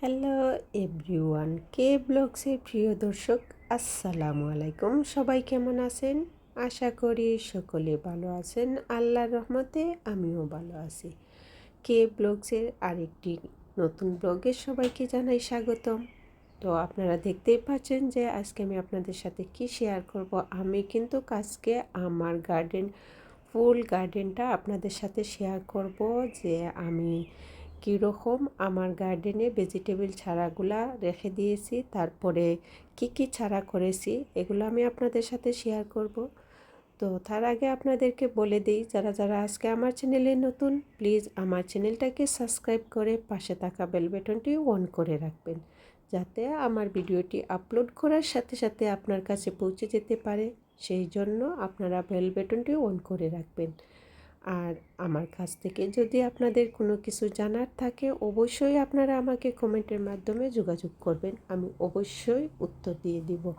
Hello everyone, কে ব্লগসের প্রিয় দর্শক? আসসালামু আলাইকুম। সবাই কেমন আছেন? আশা করি সকলে ভালো আছেন। আল্লাহর রহমতে আমিও ভালো আছি। কে ব্লগসের আরেকটি নতুন ব্লগে সবাইকে জানাই স্বাগতম। তো আপনারা দেখতেই পাচ্ছেন যে আজকে আমি আপনাদের সাথে কি শেয়ার করব। আমি কিন্তু আজকে আমার গার্ডেন, ফুল গার্ডেনটা আপনাদের সাথে শেয়ার করব যে আমি কীরকম আমার গার্ডেনে ভেজিটেবল ছাড়াগুলা রেখে দিয়েছি, তারপরে কি কি ছাড়া করেছি, এগুলো আমি আপনাদের সাথে শেয়ার করব। তো তার আগে আপনাদেরকে বলে দিই, যারা যারা আজকে আমার চ্যানেলে নতুন, প্লিজ আমার চ্যানেলটাকে সাবস্ক্রাইব করে পাশে থাকা বেল বাটনটি অন করে রাখবেন, যাতে আমার ভিডিওটি আপলোড করার সাথে সাথে আপনার কাছে পৌঁছে যেতে পারে। সেই জন্য আপনারা বেল বাটনটি অন করে রাখবেন। আর আমার কাছ থেকে যদি আপনাদের কোনো কিছু জানার থাকে, অবশ্যই আপনারা আমাকে কমেন্টের মাধ্যমে যোগাযোগ করবেন। আমি অবশ্যই উত্তর দিয়ে দিব।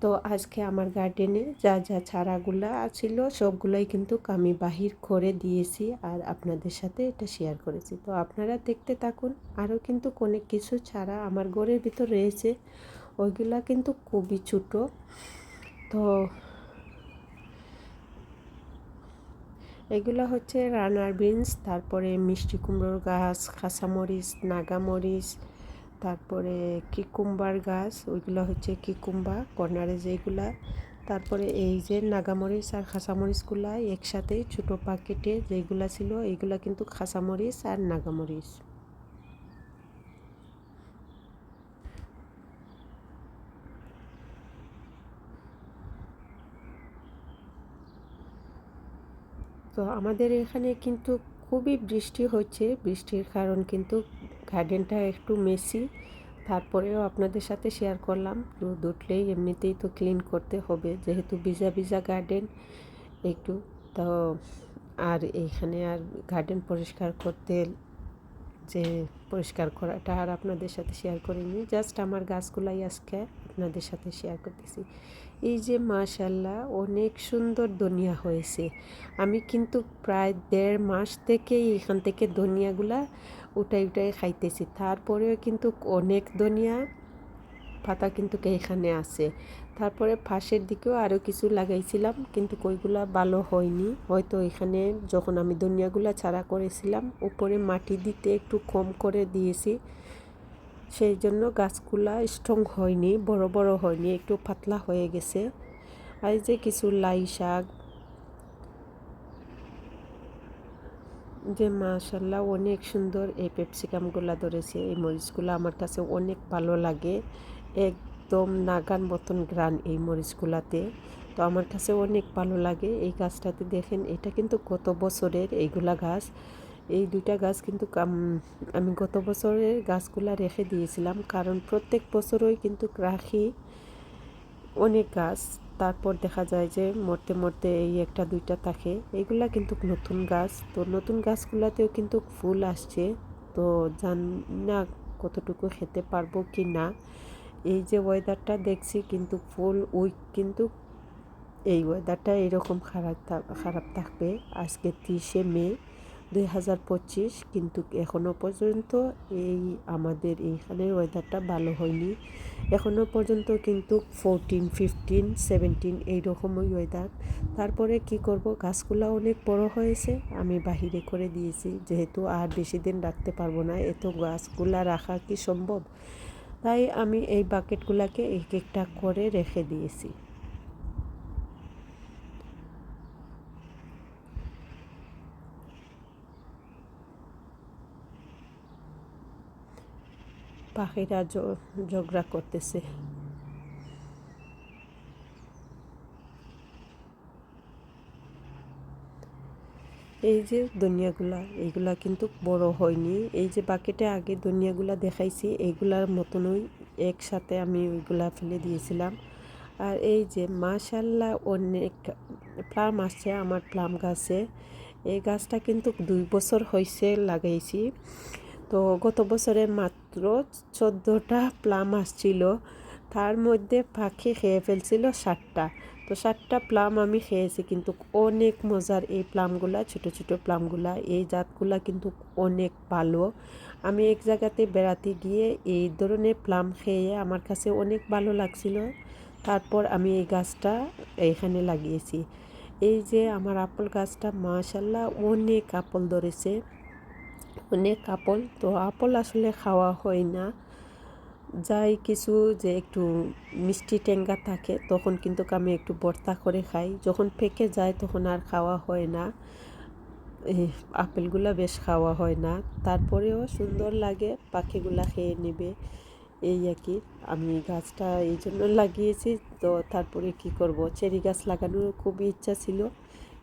তো আজকে আমার গার্ডেনে যা যা চারাগুলা ছিল, সবগুলোই কিন্তু আমি বাহির করে দিয়েছি আর আপনাদের সাথে এটা শেয়ার করেছি। তো আপনারা দেখতে থাকুন, আরও কিন্তু অনেক কিছু ছাড়া আমার ঘরের ভিতর রয়েছে। ওইগুলা কিন্তু খুবই ছোটো। তো এগুলো হচ্ছে রানার বিনস, তারপরে মিষ্টি কুমড়োর গাছ খাসামরিচ নাগামরিচ, তারপরে কিকুম্বার গাছ, ওইগুলো হচ্ছে কিকুম্বা, কর্নারে যেগুলা। তারপরে এই যে নাগামরিচ আর খাসামরিচগুলা একসাথেই ছোটো প্যাকেটে যেগুলা ছিল এইগুলা কিন্তু খাসামরিচ আর নাগামরিচ। তো আমাদের এখানে কিন্তু খুবই বৃষ্টি হচ্ছে। বৃষ্টির কারণ কিন্তু গার্ডেনটা একটু মেসি তারপরেও আপনাদের সাথে শেয়ার করলাম। রোদ উঠলেই এমনিতেই তো ক্লিন করতে হবে। যেহেতু ভিজা ভিজা গার্ডেন একটু, তো আর এইখানে আর গার্ডেন পরিষ্কার করতে যে পরিষ্কার করাটা আর আপনাদের সাথে শেয়ার করিনি। জাস্ট আমার গাছগুলাই আজকে আপনাদের সাথে শেয়ার করতেছি। এই যে মাশাল্লাহ অনেক সুন্দর ধনিয়া হয়েছে। আমি কিন্তু প্রায় দেড় মাস থেকেই এখান থেকে ধনিয়াগুলা উঠাই উঠাই খাইতেছি। তারপরেও কিন্তু অনেক ধনিয়া পাতা কিন্তু এখানে আছে। তারপরে ফাঁসের দিকেও আরও কিছু লাগাইছিলাম, কিন্তু কইগুলা ভালো হয়নি। হয়তো এখানে যখন আমি ধনিয়াগুলা ছাড়া করেছিলাম, উপরে মাটি দিতে একটু কম করে দিয়েছি। সেই জন্য গাছগুলা স্ট্রং হয়নি, বড় বড় হয়নি, একটু পাতলা হয়ে গেছে। আর যে কিছু লাই শাক, যে মাশাল্লাহ অনেক সুন্দর এই পেপসিকামগুলো ধরেছে, এই মরিচগুলো আমার কাছে অনেক ভালো লাগে। একদম নাগান মতন গ্রান এই মরিচগুলাতে। তো আমার কাছে অনেক ভালো লাগে এই গাছটাতে, দেখেন এটা কিন্তু গত বছরের এইগুলা গাছ। এই দুইটা গাছ কিন্তু আমি গত বছরের গাছগুলা রেখে দিয়েছিলাম, কারণ প্রত্যেক বছরই কিন্তু রাখি অনেক গাছ। তারপর দেখা যায় যে মরতে মরতে এই একটা দুইটা থাকে। এইগুলা কিন্তু নতুন গাছ। তো নতুন গাছগুলাতেও কিন্তু ফুল আসছে। তো জান না কতটুকু খেতে পারব কি না। এই যে ওয়েদারটা দেখছি কিন্তু ফুল উইক কিন্তু এই ওয়েদারটা এরকম খারাপ খারাপ থাকবে। আজকে তিরিশে মে। দুই হাজার পঁচিশ, কিন্তু এখনও পর্যন্ত এই আমাদের এইখানের ওয়েদারটা ভালো হয়নি। এখনও পর্যন্ত কিন্তু ফোরটিন ফিফটিন সেভেন্টিন এইরকমই ওয়েদার তারপরে কি করব? গাছগুলো অনেক বড় হয়েছে, আমি বাহিরে করে দিয়েছি। যেহেতু আর বেশি দিন রাখতে পারব না, এত গাছগুলা রাখা কি সম্ভব? তাই আমি এই বাকেটগুলোকে এক একটা করে রেখে দিয়েছি। পাখিরা ঝগড়া করতেছে। এই যে দুনিয়াগুলা, এইগুলা কিন্তু বড় হয়নি। এই যে বাকেটে আগে দুনিয়াগুলা দেখাইছি, এইগুলার মতনই একসাথে আমি ওইগুলা ফেলে দিয়েছিলাম। আর এই যে মাশাল্লাহ অনেক প্লাম আসছে, আমার প্লাম গাছে। এই গাছটা কিন্তু দুই বছর হয়েছে লাগাইছি। তো গত বছরে মাত্র চোদ্দোটা প্লাম আসছিল। তার মধ্যে পাখি খেয়ে ফেলছিল ষাটটা। তো সাতটা প্লাম আমি খেয়েছি কিন্তু অনেক মজার এই প্লামগুলা, ছোট ছোট প্লামগুলা। এই জাতগুলা কিন্তু অনেক ভালো। আমি এক জায়গাতে বেড়াতে গিয়ে এই ধরনের প্লাম খেয়ে আমার কাছে অনেক ভালো লাগছিল। তারপর আমি এই গাছটা এখানে লাগিয়েছি। এই যে আমার আপেল গাছটা মাশাল্লাহ অনেক আপেল ধরেছে। অনেক আপল তো আপল আসলে খাওয়া হয় না। যাই কিছু যে একটু মিষ্টি টেঙ্গা থাকে, তখন কিন্তু আমি একটু বর্তা করে খাই। যখন পেকে যায় তখন আর খাওয়া হয় না। আপেলগুলো বেশ খাওয়া হয় না। তারপরেও সুন্দর লাগে, পাখিগুলা খেয়ে নেবে। এই আর কি আমি গাছটা এই জন্য লাগিয়েছি। তো তারপরে কি করব? চেরি গাছ লাগানোর খুবই ইচ্ছা ছিল।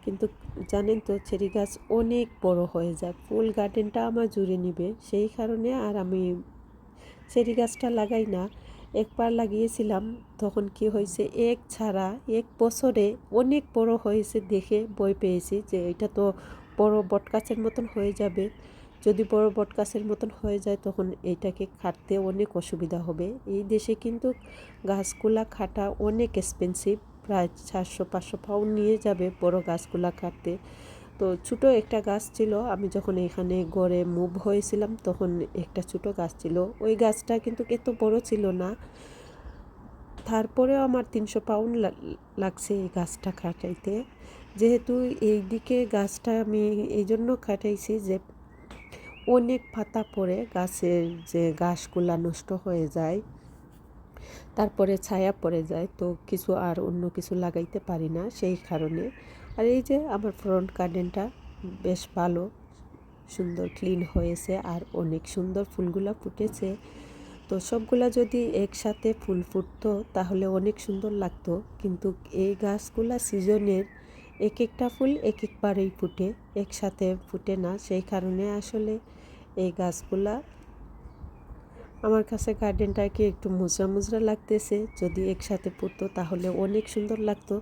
কিন্তু জানেন তো চেরি গাছ অনেক বড় হয়ে যায়, ফুল গার্ডেনটা আমার জুড়ে নিবে। সেই কারণে আর আমি চেরি গাছটা লাগাই না। একবার লাগিয়েছিলাম, তখন কি হয়েছে, এক ছাড়া এক বছরে অনেক বড় হয়েছে দেখে বই পেয়েছি যে এটা তো বড় বটগাছের মতন হয়ে যাবে। যদি বড় বটগাছের মতন হয়ে যায়, তখন এইটাকে খাটতে অনেক অসুবিধা হবে। এই দেশে কিন্তু গাছগুলা খাটা অনেক এক্সপেন্সিভ প্রায় চারশো, পাঁচশো পাউন্ড নিয়ে যাবে বড় গাছগুলা কাটতে। তো ছোটো একটা গাছ ছিল, আমি যখন এখানে গড়ে মুভ হয়েছিলাম তখন একটা ছোটো গাছ ছিল। ওই গাছটা কিন্তু এত বড় ছিল না। তারপরেও আমার তিনশো পাউন্ড লাগছে এই গাছটা কাটাইতে। যেহেতু এই দিকে গাছটা আমি এই জন্য কাটাইছি যে অনেক পাতা পড়ে, গাছের যে গাছগুলা নষ্ট হয়ে যায়। তারপরে ছায়া পড়ে যায়, তো কিছু আর অন্য কিছু লাগাইতে পারি না সেই কারণে। আর এই যে আমার ফ্রন্ট গার্ডেনটা বেশ ভালো, সুন্দর ক্লিন হয়েছে আর অনেক সুন্দর ফুলগুলো ফুটেছে। তো সবগুলা যদি একসাথে ফুল ফুটতো তাহলে অনেক সুন্দর লাগতো, কিন্তু এই গাছগুলা সিজনের এক একটা ফুল এক একবারেই ফুটে, একসাথে ফুটে না। সেই কারণে আসলে এই গাছগুলা আমার কাছে গার্ডেনটাকে একটু মুজরা মুজরা লাগতেছে। যদি একসাথে ফুটতো তাহলে অনেক সুন্দর লাগতো।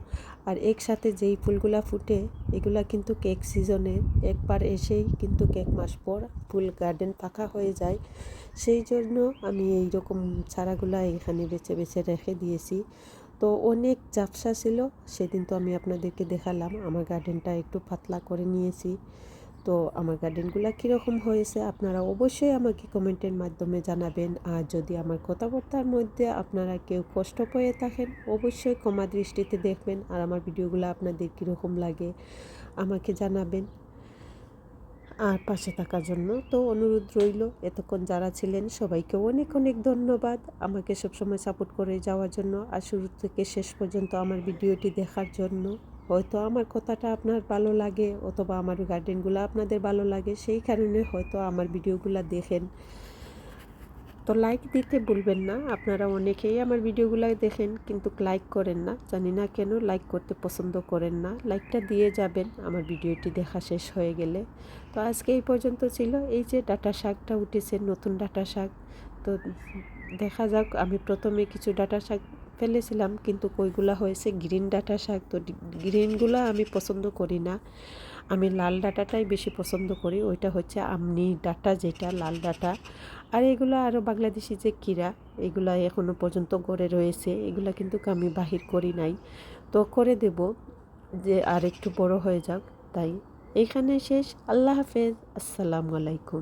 আর একসাথে যেই ফুলগুলা ফুটে, এগুলা কিন্তু কেক সিজনে একবার এসেই কিন্তু কেক মাস পর ফুল গার্ডেন পাকা হয়ে যায়। সেই জন্য আমি এই রকম চারাগুলা এখানে বেছে বেছে রেখে দিয়েছি। তো অনেক জাপসা ছিল, সেদিন তো আমি আপনাদেরকে দেখালাম। আমার গার্ডেনটা একটু পাতলা করে নিয়েছি। তো আমার গার্ডেনগুলো কীরকম হয়েছে আপনারা অবশ্যই আমাকে কমেন্টের মাধ্যমে জানাবেন। আর যদি আমার কথাবার্তার মধ্যে আপনারা কেউ কষ্ট পেয়ে থাকেন, অবশ্যই ক্ষমা দৃষ্টিতে দেখবেন আর আমার ভিডিওগুলো আপনাদের কীরকম লাগে আমাকে জানাবেন। আর পাশে থাকার জন্য তো অনুরোধ রইল, এতক্ষণ যারা ছিলেন সবাইকে অনেক অনেক ধন্যবাদ আমাকে সবসময় সাপোর্ট করে যাওয়ার জন্য। আর শুরু থেকে শেষ পর্যন্ত আমার ভিডিওটি দেখার জন্য। হয়তো আমার কথাটা আপনার ভালো লাগে অথবা আমার গার্ডেনগুলো আপনাদের ভালো লাগে, সেই কারণে হয়তো আমার ভিডিওগুলো দেখেন। তো লাইক দিতে ভুলবেন না, আপনারা অনেকেই আমার ভিডিওগুলো দেখেন কিন্তু লাইক করেন না। জানি না কেন লাইক করতে পছন্দ করেন না লাইকটা দিয়ে যাবেন, আমার ভিডিওটি দেখা শেষ হয়ে গেলে। তো আজকে এই পর্যন্ত ছিল, এই যে ডাটা শাকটা উঠেছে, নতুন ডাটা শাক। তো দেখা যাক, আমি প্রথমে কিছু ডাটা শাক ফেলেছিলাম, কিন্তু কইগুলা হয়েছে গ্রিন ডাটা শাক। তো গ্রিনগুলো আমি পছন্দ করি না। আমি লাল ডাটাটাই বেশি পছন্দ করি, ওইটা হচ্ছে আমনি ডাটা যেটা, লাল ডাটা। আর এগুলো আরও বাংলাদেশি যে কিরা এগুলা এখনও পর্যন্ত গড়ে রয়েছে। এগুলা কিন্তু আমি বাহির করি নাই। তো করে দেব যে আর একটু বড় হয়ে যাক, তাই। এখানে শেষ। আল্লাহ হাফেজ। আসসালামু আলাইকুম।